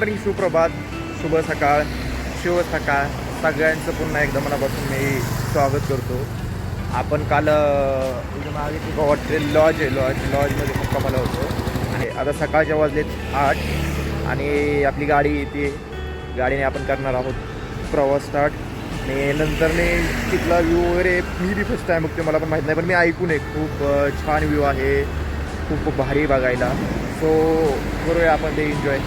Morning सुप्रभात शुभ सकाळ शिव सकाळ. सगळ्यांचं पुन्हा एकदा मनापासून मी स्वागत करतो. आपण काल मागे एक हॉटेल लॉज आहे लॉज लॉजमध्ये मुक्कामाला होतो. आणि आता सकाळच्या वाजलेत आठ आणि आपली गाडी येते. गाडीने आपण करणार आहोत प्रवास स्टार्ट आणि नंतरने तिथला व्ह्यू वगैरे मी बी फर्स्ट टाईम बघते मला पण माहीत नाही पण मी ऐकून आहे खूप छान व्ह्यू आहे. खूप भारी बघायला. सो करूया आपण ते एन्जॉय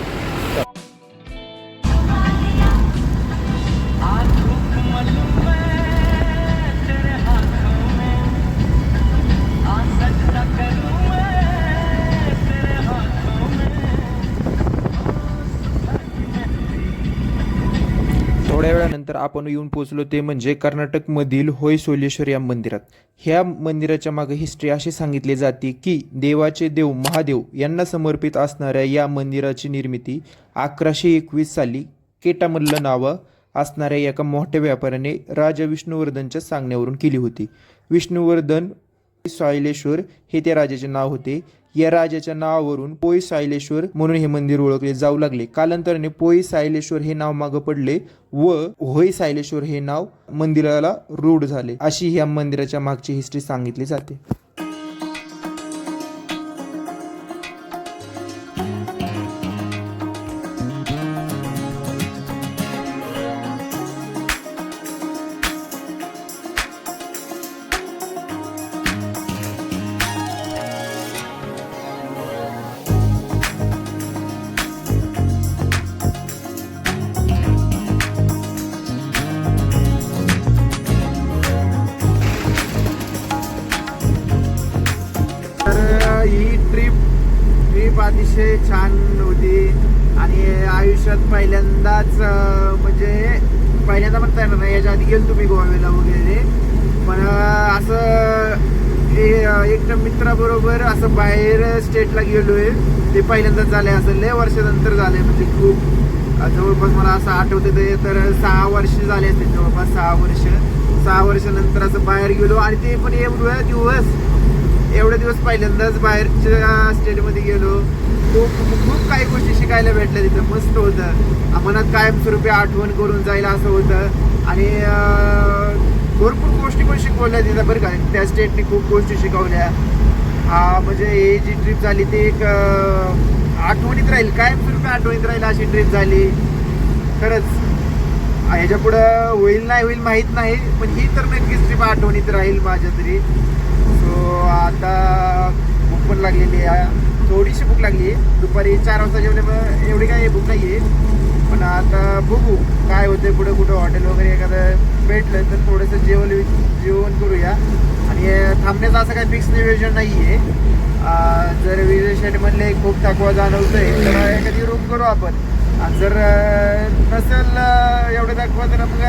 थोड्या वेळानंतर आपण येऊन पोचलो ते म्हणजे कर्नाटकमधील होय सोलेश्वर या मंदिरात. ह्या मंदिराच्या मागे हिस्ट्री अशी सांगितली जाते की देवाचे देव महादेव यांना समर्पित असणाऱ्या या मंदिराची निर्मिती अकराशे एकवीस साली केटामल्ल नावं असणाऱ्या एका मोठ्या व्यापाऱ्याने राजा विष्णुवर्धनच्या सांगण्यावरून केली होती. विष्णुवर्धन सॉयलेश्वर हे त्या राजाचे नाव होते. या राजाच्या नावावरून पोई सायलेश्वर म्हणून हे मंदिर ओळखले जाऊ लागले. कालांतराने पोई सायलेश्वर हे नाव मागं पडले व होई सायलेश्वर हे नाव मंदिराला रूढ झाले. अशी ह्या मंदिराच्या मागची हिस्ट्री सांगितली जाते. अतिशय छान होती. आणि आयुष्यात पहिल्यांदाच म्हणजे पहिल्यांदा म्हणता येणार नाही याच्या आधी गेलो तुम्ही गोव्याला वगैरे. पण असं हे एकट्या मित्राबरोबर असं बाहेर स्टेटला गेलो आहे ते पहिल्यांदाच झाले असं लय वर्षानंतर झाले म्हणजे खूप. जवळपास मला असं आठवते ते तर सहा वर्ष झाले असते जवळपास सहा वर्ष. सहा वर्षानंतर असं बाहेर गेलो आणि ते पण एवढं दिवस एवढे दिवस पहिल्यांदाच बाहेरच्या स्टेटमध्ये गेलो. खूप खूप काही गोष्टी शिकायला भेटल्या तिथं. मस्त होतं. मनात कायमस्वरूपी आठवण करून जाईल असं होतं. आणि भरपूर गोष्टी पण शिकवल्या तिथं बरं का. त्या स्टेटने खूप गोष्टी शिकवल्या. हा म्हणजे ही जी ट्रिप झाली ती एक आठवणीत राहील. कायमस्वरूपी आठवणीत राहील अशी ट्रिप झाली. खरंच. ह्याच्या पुढं होईल नाही होईल माहीत नाही. पण ही तर नक्कीच ट्रिप आठवणीत राहील माझ्या तरी. आता भूक पण लागलेली आहे. थोडीशी भूक लागली. आहे दुपारी चार वाजता जेवल्यामुळे एवढी काही भूक नाही आहे पण आता बघू काय होते पुढे कुठं हॉटेल वगैरे एखादं भेटलं तर थोडंसं जेवण जेवण करूया. आणि थांबण्याचं असं काही फिक्स नियोजन नाही आहे जर विजय शेडमधले खूप थकवा जाणवतोय तर एखादी रूम करू आपण. आणि जर नसेल एवढं दाखवा तर मग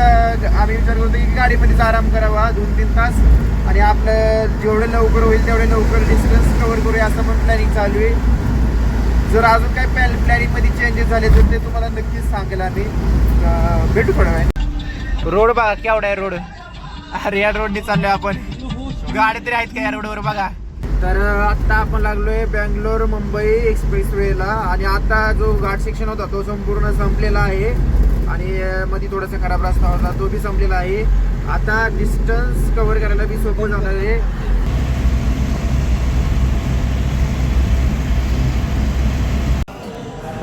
आम्ही विचार करतो की गाडीमध्येच आराम करावा दोन तीन तास. आणि आपलं जेवढं लवकर होईल तेवढे लवकर डिस्टन्स कवर करूया असं पण प्लॅनिंग चालू आहे. जर अजून काही प्लॅन प्लॅनिंगमध्ये चेंजेस झाले तर ते तुम्हाला नक्कीच सांगेल आम्ही. भेटू थोड्या वेळ रोड बघा केवढा आहे रोड. अरे या रोडने चाललोय आपण. गाडी तरी आहेत का या रोडवर? बघा. तर आता आपण लागलोय बँगलोर मुंबई एक्सप्रेस वेला आणि आता जो घाट सेक्शन होता तो संपूर्ण संपलेला आहे. आणि मध्ये थोडासा खराब रस्ता होता तो बी संपलेला आहे. आता डिस्टन्स कव्हर करायला बी सोपं जाणार आहे.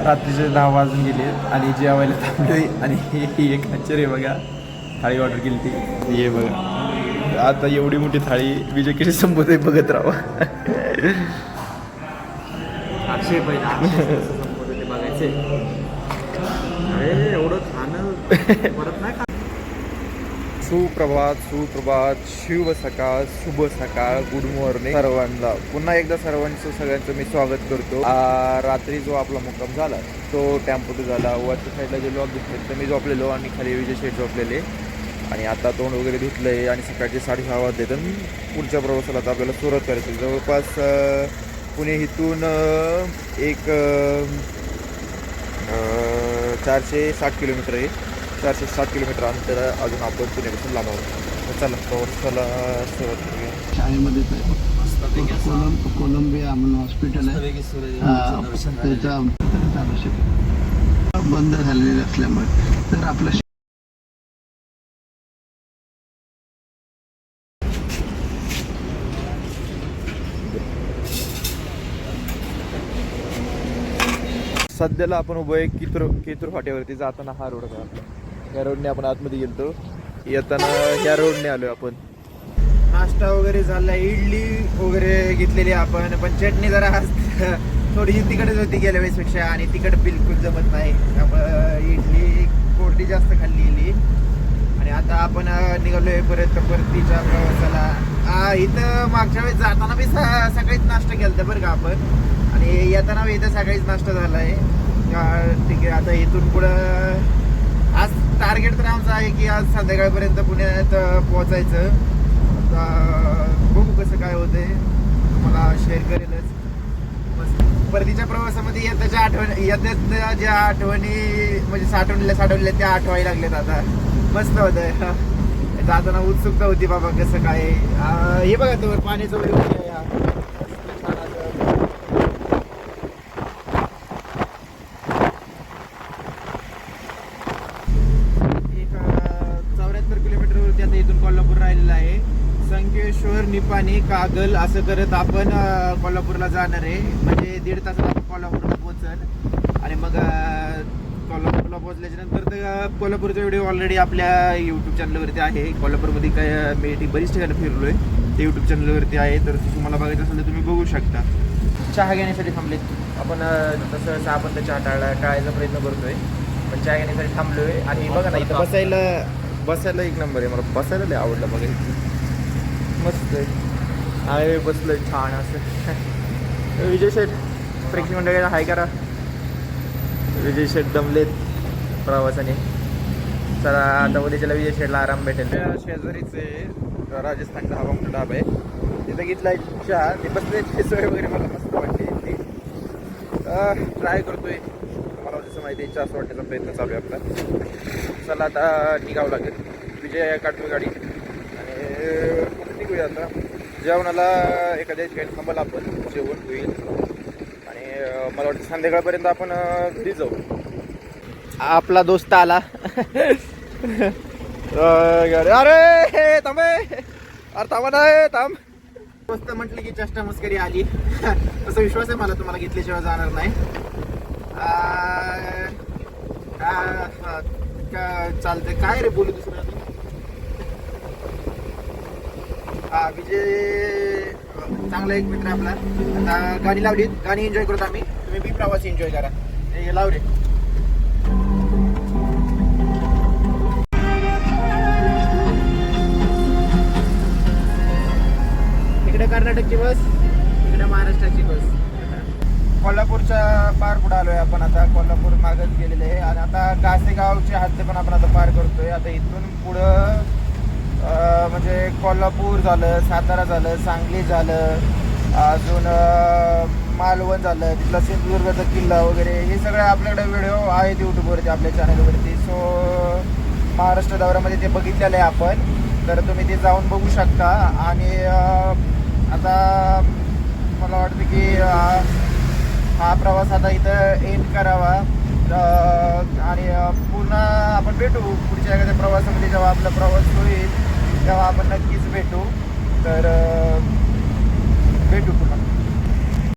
रात्रीचे दहा वाजून गेले आणि जेवायला थांबलोय आणि ही एक आश्चर्य बघा. थाळी ऑर्डर केली ती. ये बघा. आता एवढी मोठी थाळी विजय संपत आहे बघत राहा आठशे पहिले बघायचे. एवढं खाणं परत नाही सुप्रभात सुप्रभात शुभ सकाळ शुभ सकाळ गुड मॉर्निंग सर्वांना पुन्हा एकदा सर्वांचं सगळ्यांचं मी स्वागत करतो. आ, रात्री जो आपला मुक्काम झाला तो टेम्पोटू झाला. वरच्या साईडला जे लॉक घेतले तर मी झोपलेलो आणि खाली विजय शेठ झोपलेले. आणि आता तोंड वगैरे धुतलंय आणि सकाळचे साडेसहा वाजले तर पुढच्या प्रवासाला आता आपल्याला सुरुवात करायची. जवळपास पुणे इथून एक चारशे साठ किलोमीटर आहे. चारशे साठ किलोमीटर अंतर अजून आपण पुण्यापासून लांब आहोत. तर चला प्रवासाला सुरुवात करूया. शाळेमध्येच आहे कोलम कोलंबिया म्हणून हॉस्पिटल आहे. हा, त्याचा बंद झालेली असल्यामुळे तर आपलं सध्याला आपण उभं आहे कितूर केतूर फाट्यावरती जाताना हा रोड आहे आपला या रोडने आपण आतमध्ये गेलतो. येताना ह्या रोडने आलोय आपण. नाश्ता वगैरे झाला इडली वगैरे घेतलेली आपण पण चटणी जरा थोडीशी तिकडच होती गेल्या वेळेसपेक्षा आणि तिकट बिलकुल जमत नाही. इडली कोरडी जास्त खाल्लेली आणि आता आपण निघालोय परत परतीच्या प्रवासाला. इथं मागच्या वेळेस जाताना बी सकाळीच नाश्ता केला बरं का आपण. आणि येताना इथं सकाळीच नाश्ता झालाय. अं, ठीक आहे आता इथून पुढं आज टार्गेट तर आमचं आहे की आज संध्याकाळपर्यंत पुण्यात पोहोचायचं. आता बघू कसं काय होतंय. मला शेअर करेलच. मस्त. परतीच्या प्रवासामध्ये येत्याच्या आठवणी येत्या ज्या आठवणी म्हणजे साठवलेल्या साठवलेल्या त्या आठवायला लागल्यात आता. मस्त होत जाताना उत्सुकता होती बाबा कसं काय. हे बघा तो पाण्याचं वगैरे आहे हा. मस्त छान असं. एक चौऱ्याहत्तर किलोमीटरवरती आता इथून कोल्हापूर राहिलेला आहे. संकेश्वर निपाणी कागल असं करत आपण कोल्हापूरला जाणार आहे. म्हणजे दीड तासात आपण कोल्हापूरला पोहोचल. आणि मग कोल्हापूरला पोहोचल्याच्या नंतर तर कोल्हापूरचा व्हिडिओ ऑलरेडी आपल्या यूट्यूब चॅनलवरती आहे. कोल्हापूरमध्ये काय मी बरीच ठिकाणी फिरलो आहे ते यूट्यूब चॅनलवरती आहे. तर तुम्हाला बघायचं असेल तर तुम्ही बघू शकता. चहा घेण्यासाठी थांबलेत. आपण तसं आपण तर चहा टाळा टाळायचा प्रयत्न करतोय. पण चहा घेण्यासाठी थांबलोय. आणि बघा ना इथं बसायला बसायला एक नंबर आहे. मला बसायला लय आवडलं बघा इथे. मस्त आहे. आहे बसलं छान असं. विजय शेठ प्रेक्षक मंडळीला हाय करा. विजय शेठ दमलेत प्रवासाने. चला आता उद्याच्याला विजय शेठला आराम भेटेल. शेजारीच आहे राजस्थानचा हवा मोठा डाब आहे. तिथं घेतलाय चहा. ते बसण्याची सोय वगैरे मला मस्त वाटते. ती ट्राय करतोय. जसं माहिती आहे असं वाटण्याचा प्रयत्न चालू आहे आपला. चला आता निघावं लागेल. विजय काढतो गाडी. आणि कुठे निघूया आता. जेवणाला एखाद्या ठिकाणी थांबायला आपण. जेवण होईल. आणि मला वाटतं संध्याकाळपर्यंत आपण घरी जाऊ. आपला दोस्त आला. अरे थांबे अरे थांबा नाही थांब. दोस्त म्हटलं की चष्टा मस्करी आली. तसा विश्वास आहे मला तुम्हाला घेतल्याशिवाय जाणार नाही. चालतंय. काय रे बोलू दुसरं हा विजय चांगला एक मित्र आपला. आता गाणी लावली गाणी एन्जॉय करतो आम्ही. तुम्ही बी प्रवास एन्जॉय करा. हे लाव रे. इकडे कर्नाटकची बस इकडे महाराष्ट्राची बस. कोल्हापूरच्या पार पुढे आलोय आपण? आता कोल्हापूर मागत गेलेले आहे. आणि आता कासेगावचे हद्द पण आपण आता पार करतोय. आता इथून पुढं म्हणजे कोल्हापूर झालं सातारा झालं सांगली झालं अजून मालवण झालं तिथला सिंधुदुर्गचा किल्ला वगैरे हे सगळे आपल्याकडे व्हिडिओ आहेत यूट्यूबवरती आपल्या चॅनलवरती सो महाराष्ट्र दौऱ्यामध्ये ते बघितलेलं आहे आपण. तर तुम्ही ते जाऊन बघू शकता. आणि आता मला वाटतं की हा प्रवास आता इथं एंड करावा. आणि पुन्हा आपण भेटू. पुढच्या एखाद्या प्रवासामध्ये जेव्हा आपला प्रवास होईल तेव्हा आपण नक्कीच भेटू. तर भेटू पुन्हा.